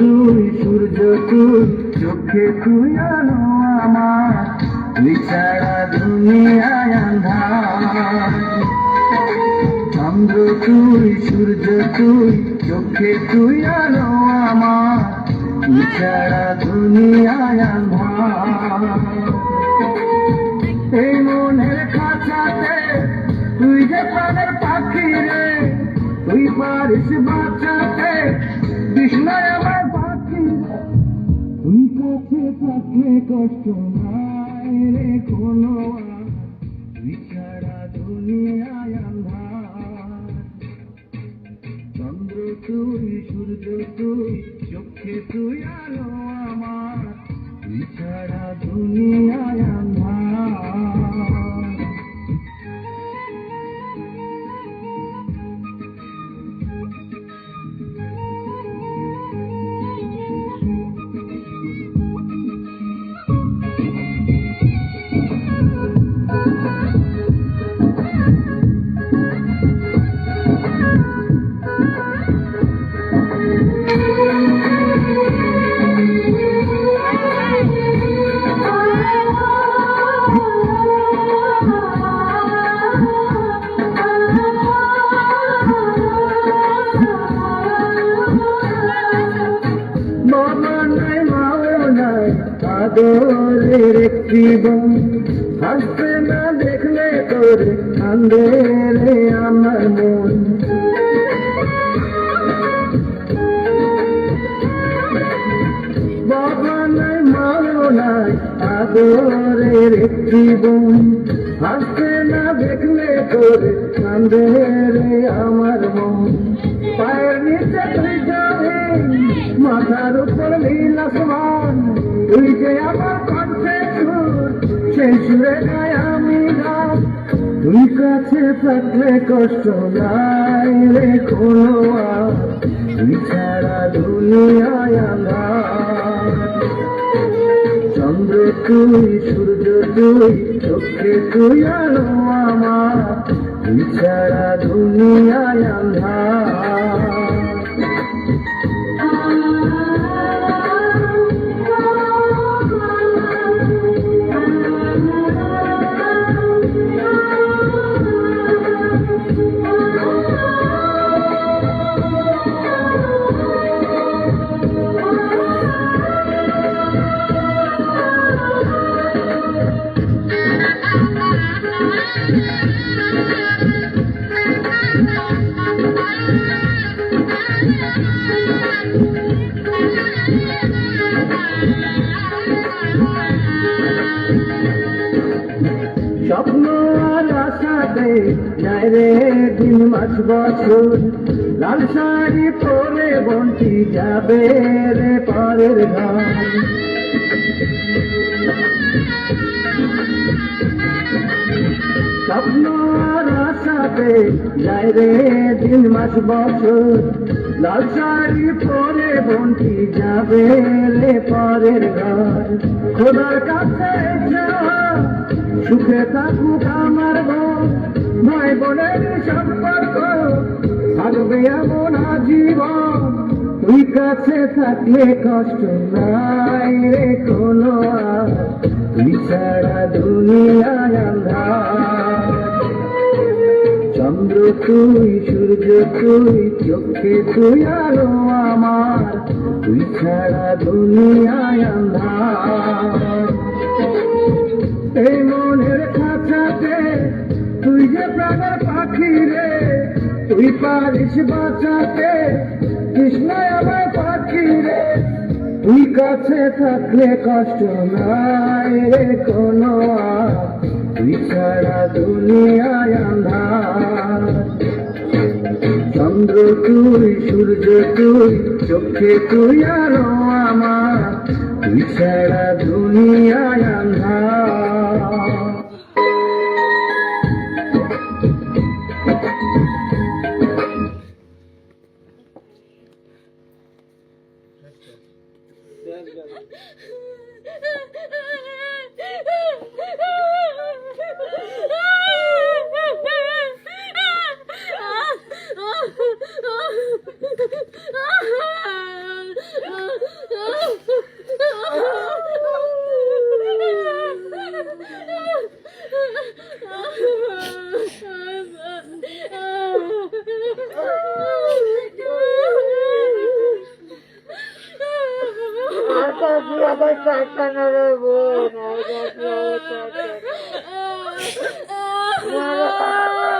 তুই সূর্য তুই, চোখে তুই আলো আমার তুই ছাড়া দুনিয়ায় আন্ধার চন্দ্র তুই, সূর্য তুই, চোখে তুই আলো আমার তুই ছাড়া দুনিয়ায় আন্ধার এই মনের তুই যে প্রাণের পাখি রে, তুই পারিস বাঁচাতে কৃষ্ণায় আমার। তুই কাছে থাকলে কষ্ট নাই রে কোনো। তুই ছাড়া দুনিয়ায় আন্ধার চন্দ্র তুই, সূর্য তুই, চোখে তুই, আলো আমার তুই ছাড়া দুনিয়ায় আদরের একটি বোন হাসবে না দেখলে তোর কান্দে রে আমার মন। বাবা নাই নাই, আদরের একটি বোন হাসবে না দেখলে তোর কান্দে আমার মন। পায়ের নিচে তুই যাবে, মাথার উপর নীল আসমান। তুই যে আমার কণ্ঠে সেই সুরে গায় আমি গান। তুই কাছে থাকলে কষ্ট নাই রে কোনো। তুই ছাড়া দুনিয়ায় আন্ধার চন্দ্র তুই, সূর্য তুই, চোখে তুই আলো আমার। তুই ছাড়া দুনিয়ায় আন্ধার স্বপ্ন আশাতে যায় রে দিন মাস বছর। লাল শাড়ি পরে বন্টি যাবে রে পরের ঘর স্বপ্ন আশাতে যায় রে দিন মাস বছর। লাল শাড়ি পরে বন্টি যাবে রে পরের খোদার কাছে সুখে থাকুক আমার বোন ভাই বোনের সম্পর্ক, থাকবে এমন আজীবন। তুই কাছে থাকলে কষ্ট নাই রে কোনো। তুই ছাড়া দুনিয়ায় আন্ধার চন্দ্র তুই সূর্য তুই চোখে তুই আলো আমার। তুই ছাড়া দুনিয়ায় আন্ধার। এই মনের খাঁচাতে তুই যে প্রাণের পাখি রে, তুই পারিস বাঁচাতে কৃষ্ণ আমার পাখি রে। তুই কাছে থাকলে কষ্ট নাই রে কোনো। তুই সারা আন্ধার চন্দ্র তুই সূর্য তুই চোখে তুই আলো আমার তুই সারা দুনিয়ায় আন্ধার That's. আমার চাচা না রে বোন আমার